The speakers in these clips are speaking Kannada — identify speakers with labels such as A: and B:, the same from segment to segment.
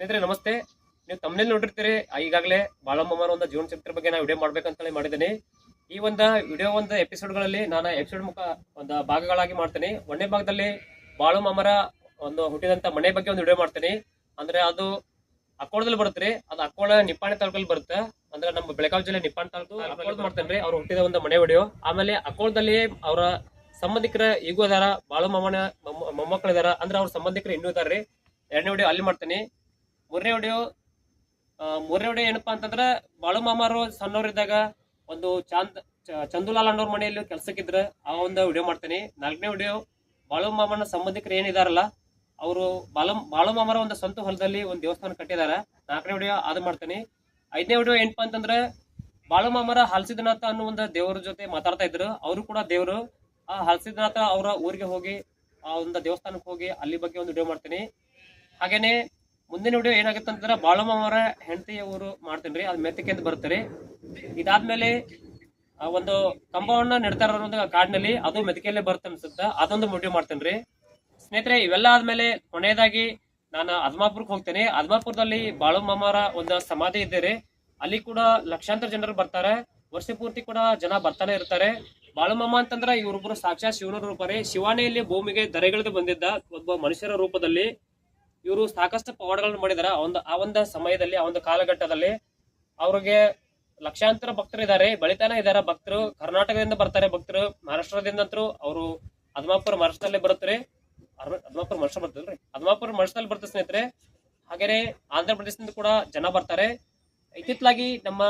A: ಸ್ನೇಹಿತರೆ, ನಮಸ್ತೆ. ನೀವು ತಮ್ಮನೇಲಿ ನೋಡಿರ್ತೀರಿ ಈಗಾಗಲೇ ಬಾಳಮ್ಮರ ಒಂದು ಜೀವನ ಚರಿತ್ರೆ ಬಗ್ಗೆ ನಾವು ವಿಡಿಯೋ ಮಾಡ್ಬೇಕಂತೇಳಿ ಮಾಡಿದ್ದೀನಿ. ಈ ಒಂದು ವಿಡಿಯೋ ಒಂದು ಎಪಿಸೋಡ್ಗಳಲ್ಲಿ ನಾನು ಎಪಿಸೋಡ್ ಮುಖ ಒಂದು ಭಾಗಗಳಾಗಿ ಮಾಡ್ತೀನಿ. ಒಂದೇ ಭಾಗದಲ್ಲಿ ಬಾಳಮ್ಮರ ಒಂದು ಹುಟ್ಟಿದಂತ ಮನೆ ಬಗ್ಗೆ ಒಂದು ವಿಡಿಯೋ ಮಾಡ್ತೀನಿ. ಅಂದ್ರೆ ಅದು ಅಕ್ಕೋಳದಲ್ಲಿ ಬರುತ್ತೆ ಅದು ಅಕ್ಕೋಳ ನಿಪ್ಪಾಣಿ ತಾಲೂಕಲ್ಲಿ ಬರುತ್ತೆ. ಅಂದ್ರೆ ನಮ್ಮ ಬೆಳಗಾವಿ ಜಿಲ್ಲೆ ನಿಪ್ಪಾಣಿ ತಾಲೂಕು ಅಕ್ಕೋಳದ ಮಾಡ್ತೇನೆ ಅವ್ರು ಹುಟ್ಟಿದ ಒಂದು ಮನೆ ವಿಡಿಯೋ. ಆಮೇಲೆ ಅಕ್ಕೋಳದಲ್ಲಿ ಅವರ ಸಂಬಂಧಿಕರ ಈಗೂ ಅದಾರ ಬಾಳಮ್ಮನ ಮೊಮ್ಮಕ್ಕಳಿದಾರ ಅಂದ್ರೆ ಅವ್ರ ಸಂಬಂಧಿಕರು ಇನ್ನೂ ಇದಾರ್ರಿ. ಎರಡನೇ ವಿಡಿಯೋ ಅಲ್ಲಿ ಮಾಡ್ತೀನಿ. ಮೂರನೇ ವಿಡಿಯೋ ಮೂರನೇ ವಿಡಿಯೋ ಏನಪ್ಪಾ ಅಂತಂದ್ರೆ ಬಾಳು ಮಾಮಾರು ಸಣ್ಣವರಿದ್ದಾಗ ಒಂದು ಚಾಂದ್ ಚಂದುಲಾಲ್ ಅನ್ನೋರ್ ಮನೆಯಲ್ಲಿ ಕೆಲ್ಸಕ್ಕಿದ್ರ ಆ ಒಂದು ವಿಡಿಯೋ ಮಾಡ್ತೀನಿ. ನಾಲ್ಕನೇ ವಿಡಿಯೋ ಬಾಳು ಮಾಮನ ಸಂಬಂಧಿಕರು ಏನಿದಾರಲ್ಲ, ಅವರು ಬಾಲ, ಬಾಳು ಮಾಮರ ಒಂದು ಸ್ವಂತ ಹೊಲದಲ್ಲಿ ಒಂದು ದೇವಸ್ಥಾನ ಕಟ್ಟಿದಾರ. ನಾಲ್ಕನೇ ವಿಡಿಯೋ ಅದು ಮಾಡ್ತೀನಿ. ಐದನೇ ವಿಡಿಯೋ ಏನಪ್ಪಾ ಅಂತಂದ್ರೆ ಬಾಳು ಮಾಮರ ಹಲಸಿದನಾಥ ಅನ್ನೋ ಒಂದು ದೇವರ ಜೊತೆ ಮಾತಾಡ್ತಾ ಇದ್ರು. ಅವರು ಕೂಡ ದೇವರು. ಆ ಹಲಸಿದನಾಥ ಅವರ ಊರಿಗೆ ಹೋಗಿ, ಆ ಒಂದು ದೇವಸ್ಥಾನಕ್ಕೆ ಹೋಗಿ ಅಲ್ಲಿ ಬಗ್ಗೆ ಒಂದು ವಿಡಿಯೋ ಮಾಡ್ತೀನಿ. ಹಾಗೇನೆ ಮುಂದಿನ ವಿಡಿಯೋ ಏನಾಗುತ್ತೆ ಅಂತಂದ್ರೆ ಬಾಳಮ್ಮವರ ಹೆಂಡತಿಯ ಊರು ಮಾಡ್ತೀನಿ ಅದು ಮೆತ್ತಕ್ಕೆ ಅಂತ ಬರ್ತಾರೆ ಇದಾದ್ಮೇಲೆ ಒಂದು ಕಂಬವನ್ನ ನೆಡ್ತಾರ ಕಾಡಿನಲ್ಲಿ, ಅದು ಮೆದಕೆಯಲ್ಲೇ ಬರುತ್ತೆ ಅನ್ಸುತ್ತೆ. ಅದೊಂದು ವಿಡಿಯೋ ಮಾಡ್ತೇನೆ ಸ್ನೇಹಿತರೆ, ಇವೆಲ್ಲ ಆದ್ಮೇಲೆ ಕೊನೆಯದಾಗಿ ನಾನು ಅದ್ಮಾಪುರಕ್ಕೆ ಹೋಗ್ತೇನೆ. ಅದ್ಮಾಪುರದಲ್ಲಿ ಅವರ ಒಂದು ಸಮಾಧಿ ಇದ್ದೀರಿ ಅಲ್ಲಿ ಕೂಡ ಲಕ್ಷಾಂತರ ಜನರು ಬರ್ತಾರೆ. ವರ್ಷ ಪೂರ್ತಿ ಕೂಡ ಜನ ಬರ್ತಾನೆ ಇರ್ತಾರೆ. ಬಾಳುಮ್ಮ ಅಂತಂದ್ರೆ ಇವರೊಬ್ಬರು ಸಾಕ್ಷಾತ್ ಶಿವನ ರೂಪ ರೀ. ಭೂಮಿಗೆ ದರೆಗಿಳಿದು ಬಂದಿದ್ದ ಒಬ್ಬ ಮನುಷ್ಯರ ರೂಪದಲ್ಲಿ ಇವರು ಸಾಕಷ್ಟು ಪವಾಡಗಳನ್ನು ಮಾಡಿದಾರೆ. ಒಂದು ಆ ಒಂದು ಸಮಯದಲ್ಲಿ, ಆ ಒಂದು ಕಾಲಘಟ್ಟದಲ್ಲಿ ಅವ್ರಿಗೆ ಲಕ್ಷಾಂತರ ಭಕ್ತರು ಇದ್ದಾರೆ ಬೆಳಿತಾನೆ ಇದ್ದಾರೆ ಭಕ್ತರು ಕರ್ನಾಟಕದಿಂದ ಬರ್ತಾರೆ. ಭಕ್ತರು ಮಹಾರಾಷ್ಟ್ರದಿಂದ ಅಂತರೂ ಅವರು ಅದ್ಮಾಪುರ ಮಹಾರಾಷ್ಟ್ರದಲ್ಲೇ ಬರುತ್ತಾರೆ. ಅದಮಾಪುರ ಮಹಾರಾಷ್ಟ್ರ ರೀ ಅದ್ಮಾಪುರ ಮಹಾರಾಷ್ಟ್ರದಲ್ಲಿ ಬರ್ತದೆ ಸ್ನೇಹಿತರೆ. ಹಾಗೇನೆ ಆಂಧ್ರ ಪ್ರದೇಶದಿಂದ ಕೂಡ ಜನ ಬರ್ತಾರೆ. ಇತ್ತಿತ್ತಲಾಗಿ ನಮ್ಮ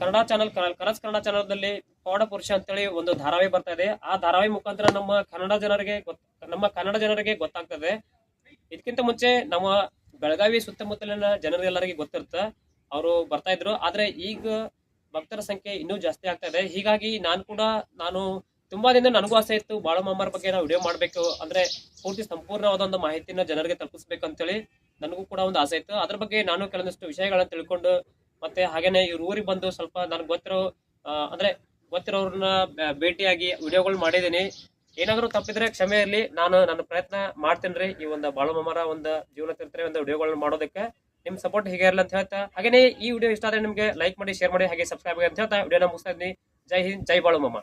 A: ಕನ್ನಡ ಚಾನಲ್ ಕನಸ್ ಕನ್ನಡ ಚಾನಲ್ನಲ್ಲಿ ಪವಾಡ ಪುರುಷ ಅಂತೇಳಿ ಒಂದು ಧಾರಾವಾಹಿ ಬರ್ತಾ ಇದೆ. ಆ ಧಾರಾವಾಹಿ ಮುಖಾಂತರ ನಮ್ಮ ಕನ್ನಡ ಜನರಿಗೆ ನಮ್ಮ ಕನ್ನಡ ಜನರಿಗೆ ಗೊತ್ತಾಗ್ತದೆ. ಇದಕ್ಕಿಂತ ಮುಂಚೆ ನಮ್ಮ ಬೆಳಗಾವಿ ಸುತ್ತಮುತ್ತಲಿನ ಜನರೆಲ್ಲರಿಗೆ ಗೊತ್ತಿರುತ್ತೆ ಅವರು ಬರ್ತಾ ಇದ್ರು. ಆದ್ರೆ ಈಗ ಭಕ್ತರ ಸಂಖ್ಯೆ ಇನ್ನೂ ಜಾಸ್ತಿ ಆಗ್ತಾ ಇದೆ. ಹೀಗಾಗಿ ನಾನು ಕೂಡ, ನಾನು ತುಂಬಾ ದಿನ ನನಗೂ ಆಸೆ ಇತ್ತು ಬಾಳಮ್ಮರ ಬಗ್ಗೆ ನಾವು ವಿಡಿಯೋ ಮಾಡಬೇಕು. ಅಂದ್ರೆ ಪೂರ್ತಿ ಸಂಪೂರ್ಣವಾದ ಒಂದು ಮಾಹಿತಿನ ಜನರಿಗೆ ತಲುಪಿಸ್ಬೇಕು ಅಂತೇಳಿ ನನಗೂ ಕೂಡ ಒಂದು ಆಸೆ ಇತ್ತು. ಅದ್ರ ಬಗ್ಗೆ ನಾನು ಕೆಲವೊಂದಿಷ್ಟು ವಿಷಯಗಳನ್ನ ತಿಳ್ಕೊಂಡು ಮತ್ತೆ ಹಾಗೇನೆ ಇವ್ರ ಊರಿಗೆ ಬಂದು ಸ್ವಲ್ಪ ನನಗೆ ಗೊತ್ತಿರೋ ಅಂದ್ರೆ ಗೊತ್ತಿರೋರ್ನ ಭೇಟಿಯಾಗಿ ವಿಡಿಯೋಗಳು ಮಾಡಿದ್ದೀನಿ. ಏನಾದರೂ ತಪ್ಪಿದ್ರೆ ಕ್ಷಮೆ ಇರಲಿ. ನಾನು ನನ್ನ ಪ್ರಯತ್ನ ಮಾಡ್ತೇನೆ ಈ ಒಂದು ಬಾಳುಮರ ಒಂದು ಜೀವನ ಚರಿತ್ರೆ, ಒಂದು ವಿಡಿಯೋಗಳನ್ನ ಮಾಡೋದಕ್ಕೆ. ನಿಮ್ ಸಪೋರ್ಟ್ ಹೀಗೆ ಇರಲಿ ಅಂತ ಹೇಳ್ತಾ. ಹಾಗೇನೆ ಈ ವಿಡಿಯೋ ಇಷ್ಟ ಆದರೆ ನಿಮಗೆ ಲೈಕ್ ಮಾಡಿ ಶೇರ್ ಮಾಡಿ, ಹಾಗೆ ಸಬ್ಸ್ಕ್ರೈಬ್ ಆಗಿ ಅಂತ ಹೇಳ್ತಾ. ವಿಡಿಯೋನ ಮುಗಿಸ್ತಾ ಇದ್ದೀನಿ. ಜೈ ಹಿಂದ್, ಜೈ ಬಾಳುಮಮ್ಮ